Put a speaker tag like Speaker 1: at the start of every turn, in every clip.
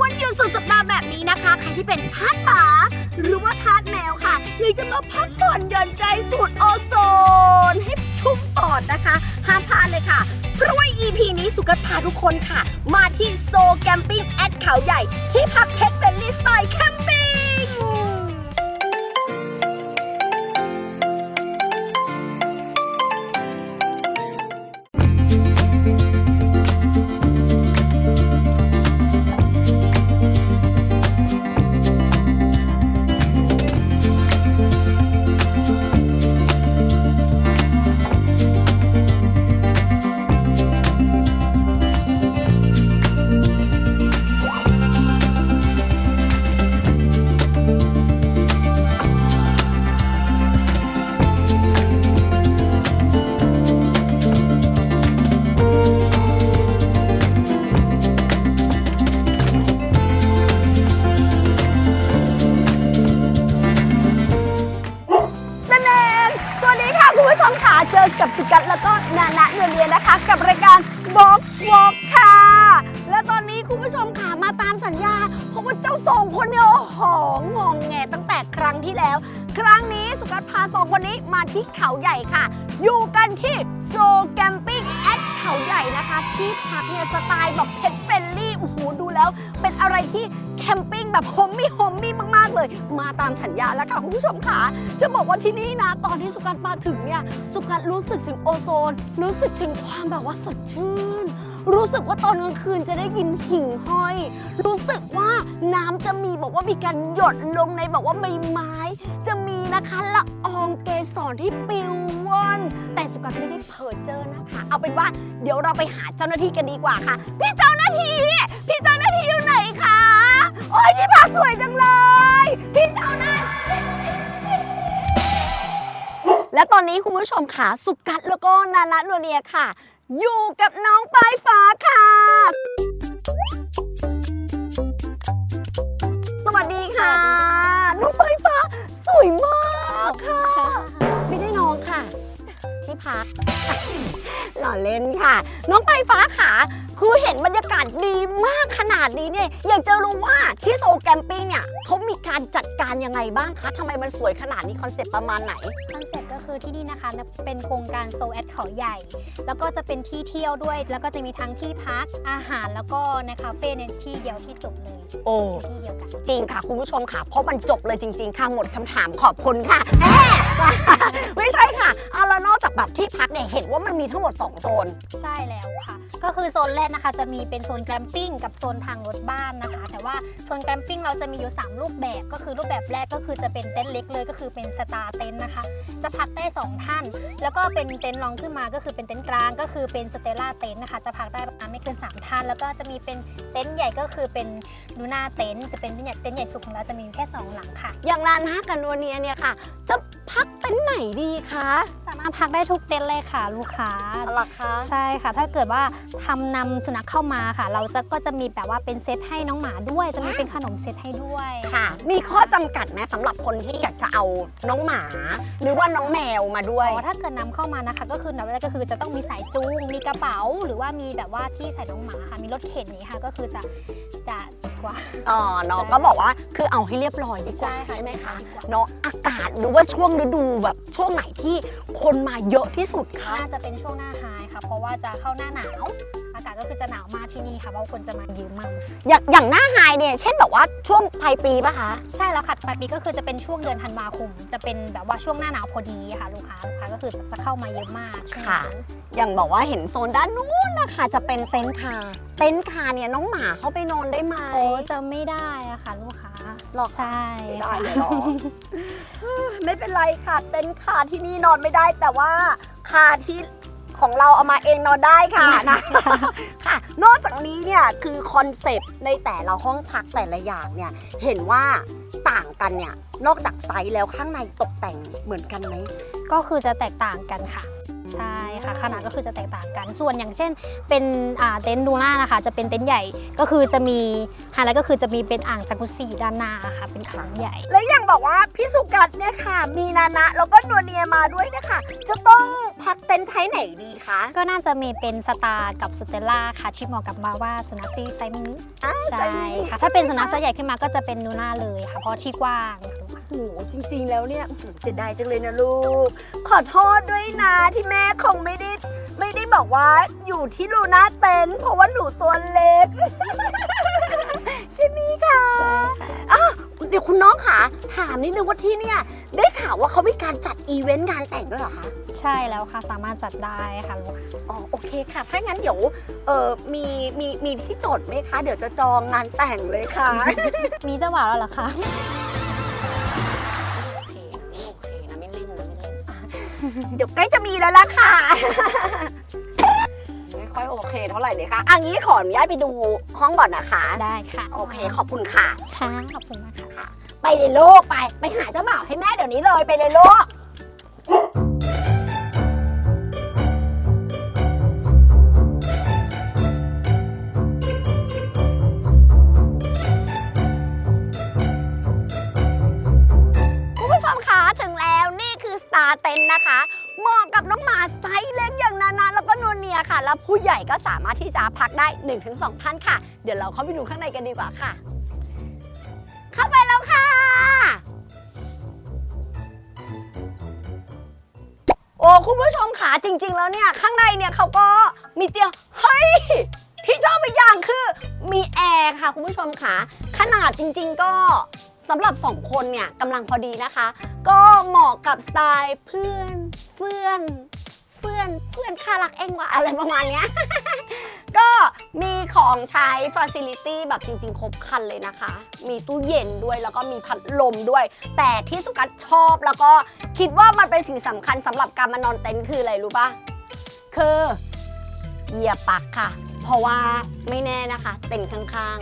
Speaker 1: วันหยุดสุดสัปดาห์แบบนี้นะคะ ใครที่เป็นทาสหมาหรือว่าทาสแมวค่ะอยากจะมาพักผ่อนหย่อนใจสูตรโอโซน ให้ชุ่มปอดนะคะห้ามพลาดเลยค่ะ เพราะว่า EP นี้สุกัสพาทุกคนค่ะ มาที่โซแกมปิ้งแอดเขาใหญ่ ที่พักเพชรเฟลลี่สไตล์แคม ที่พักเนี่ยสไตล์แบบเพชรเฟลลี่โอ้โหดูแล้ว เป็นอะไรที่แคมปิ้งแบบโฮมมี่โฮมมี่มาก ๆ เลย มาตามสัญญาแล้วค่ะ คุณผู้ชมค่ะ จะบอกว่าที่นี่นะ ตอนที่สุกัสมาถึงเนี่ย สุกัสรู้สึกถึงโอโซน รู้สึกถึงความแบบว่าสดชื่น รู้สึกว่าตอนกลางคืนจะได้ยินหิ่งห้อย รู้สึกว่าน้ำจะมีบอกว่ามีการหยดลงในบอกว่าใบไม้ นะคะละอองเกสรที่ปิวว่อนแต่สุกัสไม่ได้เผลอเจอนะคะ เอาเป็นว่าเดี๋ยวเราไปหาเจ้าหน้าที่กันดีกว่าค่ะ พี่เจ้าหน้าที่ พี่เจ้าหน้าที่อยู่ไหนคะโอ้ยที่พักสวยจังเลย พี่เจ้าหน้าที่และตอนนี้คุณผู้ชมค่ะสุกัสแล้วก็นานะโนเนียค่ะ อยู่กับน้องปลายฟ้าค่ะ สวัสดีค่ะ น้องปลายฟ้าส วยมากค่ะ ไม่ได้น้องค่ะ ที่พัก เล่นค่ะ น้องปลายฟ้าค่ะคือเห็นบรรยากาศดีมากขนาดนี้เนี่ยอยากจะรู้ว่าที่โซแกมปิ้งเนี่ยเขามีการจัดการยังไงบ้างคะทำไมมันสวยขนาดนี้คอนเซ็ปต์ประมาณไหน
Speaker 2: คอนเซ็ปต์ก็คือที่นี่นะคะเป็นโครงการโซแอดเขาใหญ่ แล้วก็จะเป็นที่เที่ยวด้วย แล้วก็จะมีทั้งที่พักอาหารแล้วก็ในคาเฟ่ในที่เดียวที่จบเลย
Speaker 1: โอ้
Speaker 2: ที่เดียวกัน
Speaker 1: จริงค่ะ คุณผู้ชมค่ะ เพราะมันจบเลยจริง ๆ ค่ะหมดคำถามขอบคุณค่ะแหมไม่ใช่ค่ะเอาแล้วนอกจากแบบที่พักเนี่ยเห็นว่ามันมีทั้งหมด 2โซน
Speaker 2: ใช่แล้วค่ะ ก็คือโซนแรกนะคะ จะมีเป็นโซนแกลมปิ้งกับโซนทางรถบ้านนะคะ แต่ว่าโซนแกลมปิ้งเราจะมีอยู่ 3 รูปแบบ ก็คือรูปแบบแรกก็คือจะเป็นเต็นท์เล็กเลยก็คือเป็นสตาร์เต็นท์นะคะ จะพักได้ 2 ท่าน แล้วก็เป็นเต็นท์รองขึ้นมาก็คือเป็นเต็นท์กลางก็คือเป็นสเตล่าเต็นท์นะคะ จะพักได้ประมาณไม่เกิน3ท่าน แล้วก็จะมีเป็นเต็นท์ใหญ่ก็คือเป็นดูน่าเต็นท์จะเป็นเต็นท์ใหญ่เต็นท์ใหญ่สุดของเราจะมีอยู่แค่สองหลังค่ะ
Speaker 1: อย่างร้านฮักกันนัวเนียเนี่ยค่ะ จะพักเต็นท์ไหนดีคะ
Speaker 2: สามารถพักได้ทุกเต็นท์เลยค่ะ ลูกค้า
Speaker 1: หลักคะ
Speaker 2: ใช่ค่ะ ถ้าเกิดว่าทำนำสุนัขเข้ามาค่ะ เราจะก็จะมีแบบว่าเป็นเซตให้น้องหมาด้วย จะมีเป็นขนมเซตให้ด้วย
Speaker 1: ค่ะ มีข้อจำกัดไหมสำหรับคนที่อยากจะเอาน้องหมา หรือว่าน้องแมวมาด้วย
Speaker 2: อ๋อถ้าเกิดนำเข้ามานะคะ ก็คือนับแรกก็คือจะต้องมีสายจูง มีกระเป๋า หรือว่ามีแบบว่าที่ใส่น้องหมาค่ะ มีรถเข็นอย่างนี้ค่ะ ก็คือจะจะดีกว่า
Speaker 1: อ๋อน้องก็บอกว่าคือเอาให้เรียบร้อยดีกว่า
Speaker 2: ใช่ค่ะ
Speaker 1: ใช่ไหมคะ
Speaker 2: ดีกว่า
Speaker 1: เนาะอากาศหรือว่าช่วงฤดูแบบช่วงไหนที่คนมาเยอะที่สุดคะ
Speaker 2: น่าจะเป็นช่วงหน้าไฮ ค่ะ เพราะว่าจะเข้าหน้าหนาว อากาศก็คือจะหนาวมากที่นี่ค่ะเพราะคนจะมาเยอะมาก
Speaker 1: อย่างอย่างหน้าไฮเนี่ยเช่นแบบว่าช่วงปลายปีป่ะคะ
Speaker 2: ใช่แล้วค่ะปลายปีก็คือจะเป็นช่วงเดือนธันวาคม จะเป็นแบบว่าช่วงหน้าหนาวพอดีค่ะลูกค้าลูกค้าก็คือจะเข้ามาเยอะมากช่วง
Speaker 1: ค่ะ
Speaker 2: นั้น
Speaker 1: อย่างบอกว่าเห็นโซนด้านนู้นนะคะจะเป็นเต็นท์คาร์เต็นท์คาร์เนี่ยน้องหมาเข้าไปนอนได้ไหม
Speaker 2: โอ้จะไม่ได้อะค่ะ ลูกค้า
Speaker 1: หรอคะ
Speaker 2: ใช่
Speaker 1: ไม่ได้
Speaker 2: ค่ะ
Speaker 1: เลยเหรอ ไม่เป็นไรค่ะ เต็นท์คาร์ที่นี่นอนไม่ได้แต่ว่าคาร์ที่ ของเราเอามาเองนอนได้ค่ะนะค่ะ นอกจากนี้เนี่ยคือคอนเซปต์ในแต่ละห้องพักแต่ละอย่างเนี่ยเห็นว่าต่างกันเนี่ยนอกจากไซส์แล้วข้างในตกแต่งเหมือนกันไหม
Speaker 2: ก็คือจะแตกต่างกันค่ะ ใช่ค่ะขนาดก็คือจะแตกต่างกัน ส่วนอย่างเช่น เป็นอ่าเต็นท์ดูน่านะคะ จะเป็นเต็นท์ใหญ่ก็คือจะมีไฮไลท์ก็คือจะมีเป็นอ่างจักรุซี่ด้านหน้าค่ะเป็นถังใหญ่
Speaker 1: แล้วอย่างบอกว่าพี่สุกัดเนี่ยค่ะ มีนานะแล้วก็นัวเนียมาด้วยนะคะจะต้อง พักเต็นท์ไทยไหนดีคะ
Speaker 2: ก็น่าจะมีเป็นสตาร์กับสเตลล่าค่ะที่เหมาะกับมาว่าสุนัขซีไซส์มินิ
Speaker 1: อ่า
Speaker 2: ใช่
Speaker 1: ไซส์มินิ
Speaker 2: ค่ะถ้าเป็นสุนัขไซส์ใหญ่ขึ้นมาก็จะเป็นนูน่าเลยค่ะ เพราะที่กว้าง
Speaker 1: โอ้โหจริงๆ แล้วเนี่ยอื้อหือเสียดายจังเลยนะลูก ขอโทษด้วยนะที่แม่คงไม่ได้ไม่ได้บอกว่าอยู่ที่ลูน่าเต็นท์เพราะว่าหนูตัวเล็ก ใช่ไหมคะ
Speaker 2: ใช่ค่ะ
Speaker 1: อ้าว เดี๋ยวคุณน้องค่ะถามนิดนึงว่าที่เนี่ยได้ข่าวว่าเขามีการจัดอีเวนต์งานแต่งด้วยเหรอคะ
Speaker 2: ใช่แล้วค่ะสามารถจัดได้ค่ะลูกค้า
Speaker 1: อ๋อโอเคค่ะ ถ้างั้นเดี๋ยวเออมีมีมีที่จดไหมคะ เดี๋ยวจะจองงานแต่งเลยค่ะ
Speaker 2: มีเจ้าบ่าวแล้วเหรอคะ
Speaker 1: โอเคโอเคนะไม่เล่นนะไม่เล่น เดี๋ยวใกล้จะมีแล้วล่ะค่ะไม่ ค่อยโอเคเท่าไหร่เลยค่ะอันนี้ขออนุญาตไปดูห้องก่อนนะคะ
Speaker 2: ได้ค่ะ
Speaker 1: โอเคขอบคุณค่ะ
Speaker 2: ค่ะขอบคุณมากค่ะ
Speaker 1: ไปเลยลูกไปไปหาเจ้าบ่าวให้แม่เดี๋ยวนี้เลยไปเลยลูกคุณผู้ชมคะถึงแล้วนี่คือสตาร์เต็นนะคะเหมาะ นวลเนียค่ะแล้วผู้ใหญ่ก็สามารถที่จะพักได้ 1-2 ท่านค่ะ เดี๋ยวเราเข้าไปดูข้างในกันดีกว่าค่ะ เข้าไปแล้วค่ะ โอ้คุณผู้ชมค่ะจริง ๆ แล้วเนี่ยข้างในเนี่ยเขาก็มีเตียง เฮ้ย ที่ชอบอีกอย่างคือมีแอร์ค่ะคุณผู้ชมค่ะ ขนาดจริง ๆ ก็สำหรับ 2 คนเนี่ยกำลังพอดีนะคะ ก็เหมาะกับสไตล์เพื่อนเพื่อน อนเพื่อนค่ารักเองว่ะอะไรประมาณเนี้ย ก็มีของใช้ฟ a ซิลิตี้แบบจริง ๆ ครบครันเลยนะคะ มีตู้เย็นด้วยแล้วก็มีพัดลมด้วย แต่ที่สุกัดชอบแล้วก็คิดว่ามันเป็นสิ่งสำคัญสำหรับการมานอนเต็นท์คืออะไรรู้ปะคือเหยียบปักค่ะ เพราะว่าไม่แน่นะคะ เต็นท์ข้าง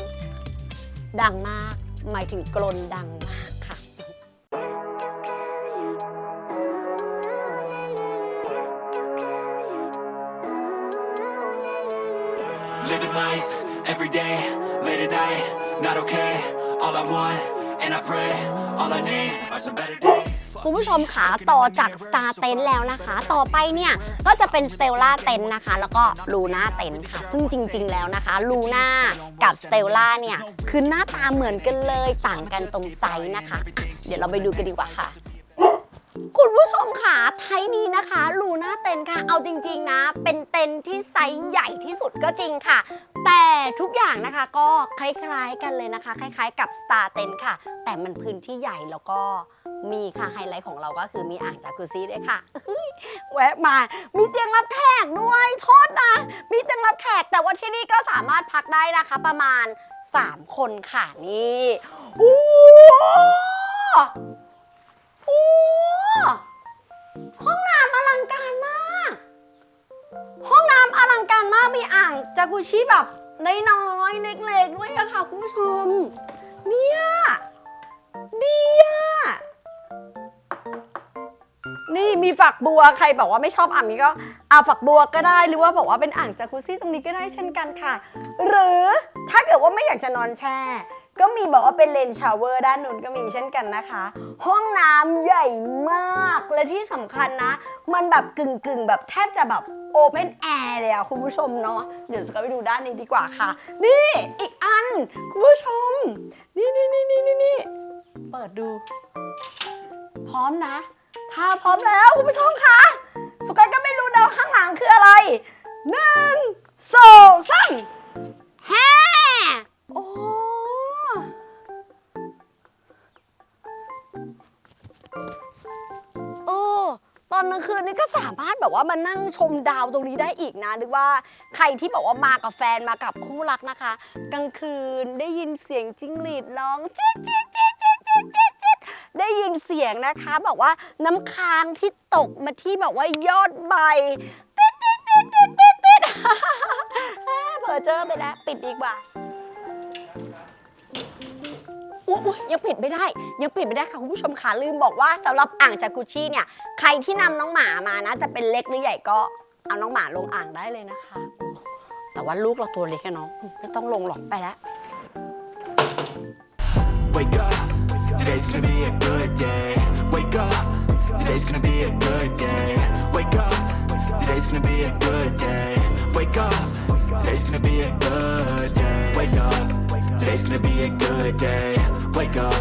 Speaker 1: ๆ ดังมาก หมายถึงกลนดังมาก
Speaker 3: every day, late at night, not okay. All I want, and I pray, all I need are some better days.
Speaker 1: คุณผู้ชมขาต่อจาก Star Tent แล้วนะคะ ต่อไปเนี่ยก็จะเป็น Stella Tent นะคะ แล้วก็ Luna Tent ค่ะ ซึ่งจริง ๆ แล้วนะคะ Luna กับ Stella เนี่ยคือหน้าตาเหมือนกันเลยต่างกันตรงไซส์นะคะะเดี๋ยวเราไปดูกันดีกว่าค่ะ คุณผู้ชมค่ะไทยนี้นะคะลูน่าเต็นค่ะ เอาจริง ๆ นะ เป็นเต็นที่ไซส์ใหญ่ที่สุดก็จริงค่ะ แต่ทุกอย่างนะคะก็คล้ายๆกันเลยนะคะ คล้าย ๆ กับ Star เต็นค่ะ แต่มันพื้นที่ใหญ่แล้วก็มีค่ะไฮไลท์ของเราก็คือมีอ่างจากุซี่ด้วยค่ะ แวะมา มีเตียงรับแขกด้วยโทษนะ มีเตียงรับแขกแต่ว่าที่นี่ก็สามารถพักได้นะคะ ประมาณ 3 คนค่ะนี่อู้อู้ห้ ห้องน้ำอลังการมาก ห้องน้ำอลังการมากมีอ่างจากุชิแบบน้อยๆเล็กๆด้วยอะค่ะคุณผู้ชม เนี่ยดีอะนี่มีฝักบัวใครบอกว่าไม่ชอบอ่างนี้ก็อาฝักบัวก็ได้หรือว่าบอกว่าเป็นอ่างจากุซี่ตรงนี้ก็ได้เช่นกันค่ะ หรือถ้าเกิดว่าไม่อยากจะนอนแช่ ก็มีบอกว่าเป็นเลนชาวเวอร์ด้านนู้นก็มีเช่นกันนะคะ ห้องน้ำใหญ่มากและที่สำคัญนะ มันแบบกึ่งกึ่งๆ แบบแทบจะแบบโอเพนแอร์เลยอะคุณผู้ชมเนาะเดี๋ยวจะไปดูด้านนี้ดีกว่าค่ะ นี่อีกอัน คุณผู้ชม นี่นี่นี่นี่นี่นี่เปิดดู พร้อมนะถ้าพร้อมแล้วคุณผู้ชมคะสุกันก็ไม่รู้นะว่าข้างหลังคืออะไรหนึ่งสองสามแฮ่โอ้ อนกลางคืนนี่ก็สามารถแบบว่ามานั่งชมดาวตรงนี้ได้อีกนะนึกว่าใครที่บอกว่ามากับแฟนมากับคู่รักนะคะ กลางคืนได้ยินเสียงจิ้งหรีดร้องเจ๊ดเจ๊ดเจ๊ดเจ๊ดเจ๊ดเจ๊ดเจ๊ดได้ยินเสียงนะคะบอกว่าน้ำค้างที่ตกมาที่แบบว่ายอดใบติดติดติดติดติดติดเพอเจอไปแล้วปิดดีกว่า อุ๊ยอุ๊ยยังปิดไม่ได้ ยังปิดไม่ได้ค่ะคุณผู้ชมค่ะลืมบอกว่าสำหรับอ่างจากุชชี่เนี่ยใครที่นำน้องหมามานะ จะเป็นเล็กหรือใหญ่ก็เอาน้องหมาลงอ่างได้เลยนะคะ แต่ว่าลูกเราตัวเล็กอะเนาะไม่ต้องลงหรอกไปแล้ว
Speaker 3: Wake up, today's gonna be a good day. Wake up, today's gonna be a good day. Wake up, today's gonna be a good day. Wake up, today's gonna be a good day. Wake up, today's gonna be a good day. Wake up,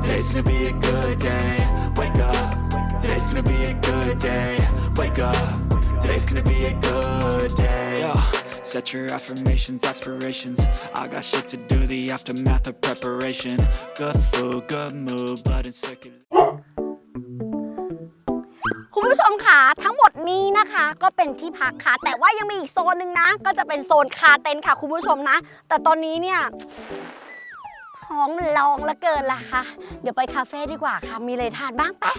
Speaker 3: today's gonna be a good day. Wake up, today's gonna be a good day. Wake up, today's gonna be a good day. Yo, set your affirmations, aspirations. I got shit to do, the aftermath of preparation. Good food, good mood, blood and circulation.
Speaker 1: คุณผู้ชมค่ะทั้งหมดนี้นะคะ ก็เป็นที่พักค่ะ แต่ว่ายังมีอีกโซนหนึ่งนะ ก็จะเป็นโซนคาเต็นท์ค่ะ คุณผู้ชมนะ แต่ตอนนี้เนี่ยท้องมันรองเหละเกินละค่ะ เดี๋ยวไปคาเฟ่ดีกว่าค่ะ มีอะไรทานบ้างไปะ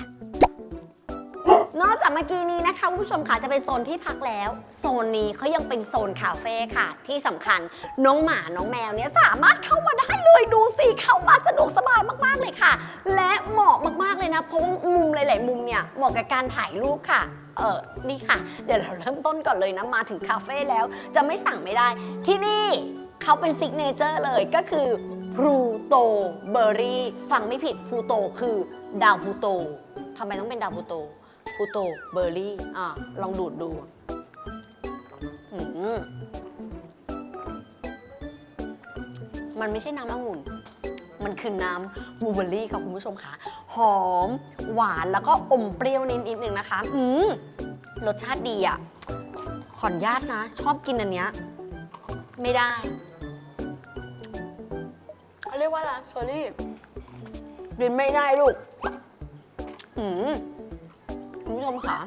Speaker 1: นอกจากเมื่อกี้นี้นะคะคุณผู้ชมค่ะจะเป็นโซนที่พักแล้ว โซนนี้เขายังเป็นโซนคาเฟ่ค่ะ ที่สำคัญน้องหมาน้องแมวเนี่ยสามารถเข้ามาได้เลยดูสิเข้ามาสะดวกสบายมากๆเลยค่ะ และเหมาะมากๆเลยนะเพราะว่ามุมหลาย ๆ มุมเนี่ยเหมาะกับการถ่ายรูปค่ะเออนี่ค่ะ เดี๋ยวเราเริ่มต้นก่อนเลยนะมาถึงคาเฟ่แล้วจะไม่สั่งไม่ได้ ที่นี่เขาเป็นซิกเนเจอร์เลยก็คือพลูโตเบอร์รี่ฟังไม่ผิดพลูโตคือดาวพลูโตทำไมต้องเป็นดาวพลูโต พูโตเบอร์รี่ อะ ลองดูดดูอืมมันไม่ใช่น้ำองุ่น มันคือน้ำบลูเบอร์รี่ค่ะคุณผู้ชมค่ะ หอม หวานแล้วก็อมเปรี้ยวนิดๆหนึ่งนะคะ อืมรสชาติดีอะ ขออนุญาตนะ ชอบกินอันเนี้ย ไม่ได้ เขาเรียกว่าอะไรสอรี่กินไม่ได้ลูก อืม คุณผู้ชมค่ะ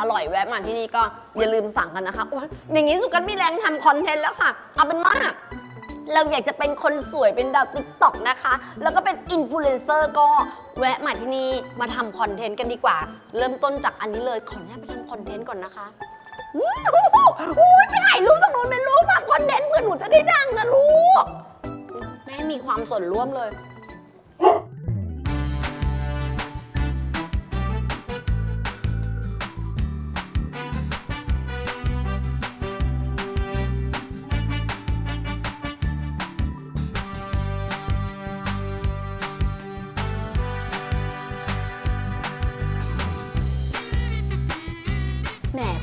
Speaker 1: อร่อยแวะมาที่นี่ก็อย่าลืมสั่งกันนะคะโอ๊ยอย่างนี้สุกันมีแรงทำคอนเทนต์แล้วค่ะ เอาเป็นว่าเราอยากจะเป็นคนสวยเป็นดาวติ๊กต็อกนะคะ แล้วก็เป็นอินฟลูเอนเซอร์ก็แวะมาที่นี่มาทำคอนเทนต์กันดีกว่า เริ่มต้นจากอันนี้เลย ขออนุญาตไปทำคอนเทนต์ก่อนนะคะอื้ออุ้ยไปถ่ายรูปตรงนู้นเป็นรูปทำคอนเทนต์เพื่อหนูจะได้ดังนะลูก แม่มีความส่วนร่วมเลย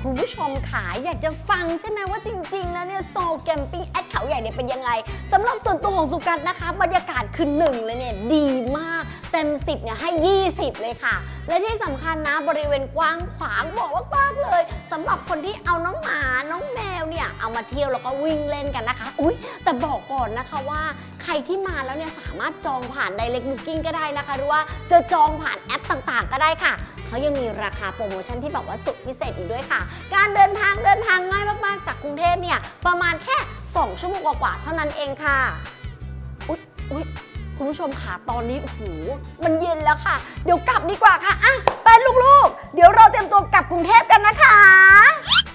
Speaker 1: คุณผู้ชมขาอยากจะฟังใช่ไหมว่าจริง ๆ แล้วเนี่ยโซลแกมปิ้งแอดเขาใหญ่เนี่ยเป็นยังไงสำหรับส่วนตัวของสุกันนะคะ บรรยากาศคือหนึ่งเลยเนี่ยดีมาก ต็ม 10เนี่ยให้ 20 เลยค่ะ และที่สำคัญนะบริเวณกว้างขวางบอกว่ากว้างเลยสำหรับคนที่เอาน้องหมาน้องแมวเนี่ยเอามาเที่ยวแล้วก็วิ่งเล่นกันนะคะ อุ้ยแต่บอกก่อนนะคะว่าใครที่มาแล้วเนี่ยสามารถจองผ่าน Direct Booking ก็ได้นะคะ หรือว่าจะจองผ่านแอปต่างๆ ก็ได้ค่ะเขายังมีราคาโปรโมชั่นที่แบบว่าสุดพิเศษอีกด้วยค่ะ การเดินทางเดินทางง่ายมากๆ จากกรุงเทพเนี่ยประมาณแค่ 2 ชั่วโมงกว่าๆเท่านั้นเองค่ะ อุ๊ยอุ๊ย คุณผู้ชมค่ะตอนนี้โอ้โหมันเย็นแล้วค่ะ เดี๋ยวกลับดีกว่าค่ะอะไปลูกๆ เดี๋ยวเราเตรียมตัวกลับกรุงเทพกันนะคะ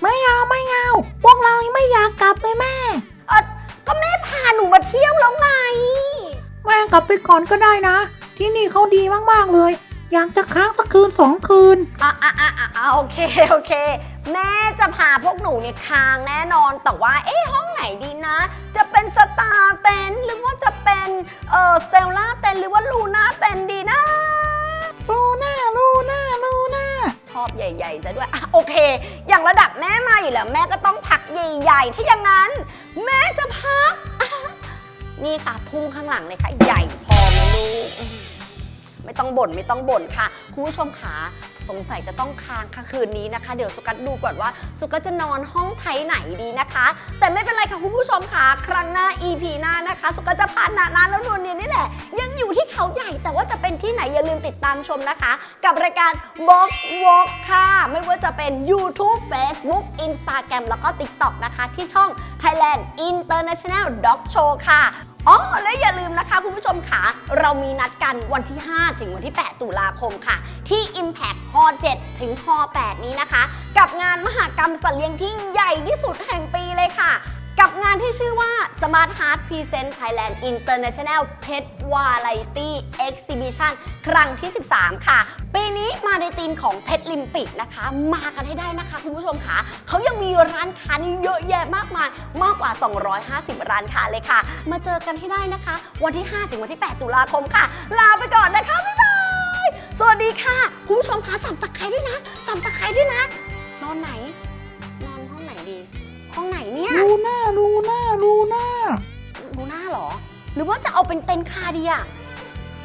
Speaker 4: ไม่เอาไม่เอาพวกเรายังไม่อยากกลับเลยแม่
Speaker 1: เออก็แม่พาหนูมาเที่ยวแล้วไง
Speaker 4: แม่กลับไปก่อนก็ได้นะ ที่นี่เขาดีมากๆเลย อยากจะค้างสักคืนสองคืน
Speaker 1: อะอะอะอะอะโอเค โอเค แม่จะพาพวกหนูเนี่ยค้างแน่นอน แต่ว่าเอ๊ะห้องไหนดีนะ จะเป็นสตาร์เต็นหรือว่าจะเป็นเอ่อสเตลล่าเต็นหรือว่าลูน่าเต็นดีนะ
Speaker 4: ลูน่าลูน่าลูน่า
Speaker 1: ชอบใหญ่ๆซะด้วยอะโอเค อย่างระดับแม่มาอยู่แล้วแม่ก็ต้องพักใหญ่ๆ ถ้าอย่างนั้น แม่จะพักอะนี่ค่ะทุ่งข้างหลังเลยค่ะ ใหญ่พอไหมลูกอืมไม่ต้องบ่นไม่ต้องบ่นค่ะคุณผู้ชมขา สงสัยจะต้องค้างค่ะคืนนี้นะคะ เดี๋ยวสุกัดดูก่อนว่า สุกัดจะนอนห้องไทยไหนดีนะคะ แต่ไม่เป็นไรค่ะคุณผู้ชมค่ะ ครั้งหน้า EP หน้านะคะ สุกัดจะพานานาแล้วนวลเนียนนี่แหละ ยังอยู่ที่เขาใหญ่แต่ว่าจะเป็นที่ไหนอย่าลืมติดตามชมนะคะ กับรายการ Box Walk ค่ะ ไม่ว่าจะเป็น YouTube Facebook Instagram แล้วก็ TikTok นะคะ ที่ช่อง Thailand International Dog Show ค่ะ อ๋อและอย่าลืมนะคะคุณผู้ชมค่ะเรามีนัดกันวันที่ 5 ถึงวันที่ 8 ตุลาคมค่ะ ที่ Impact ฮอ7ถึงฮ8นี้นะคะ กับงานมหากรรมสัตว์เลี้ยงที่ใหญ่ที่สุดแห่งปีเลยค่ะ กับงานที่ชื่อว่า Smart Heart Present Thailand International Pet Variety Exhibition ครั้งที่ 13 ค่ะ ปีนี้มาในธีมของเพชรลิมปิกนะคะ มากันให้ได้นะคะคุณผู้ชมค่ะเขายังมีร้านค้านี่เยอะแยะมากมาย มากกว่า 250 ร้านค้าเลยค่ะ มาเจอกันให้ได้นะคะ วันที่ 5 ถึงวันที่ 8 ตุลาคมค่ะ ลาไปก่อนนะคะบ๊ายบาย สวัสดีค่ะ คุณผู้ชมคะสับสไครด้วยนะสับสไครด้วยนะ นอนไหน ห้องไหนเนี่ย
Speaker 4: รูหน้ารูหน้ารูหน้า
Speaker 1: ดูหน้าเหรอ หรือว่าจะเอาเป็นเต็นท์คาดีอะ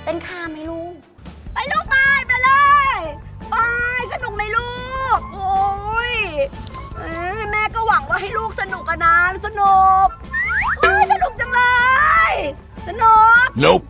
Speaker 1: เต็นท์คาไหมลูก ไปลูกไปไปเลย ไปสนุกไหมลูก โอ้ยเอ้ยแม่ก็หวังว่าให้ลูกสนุกกันนะสนุกโอ้ยสนุกจังเลย สนุก
Speaker 3: Nope.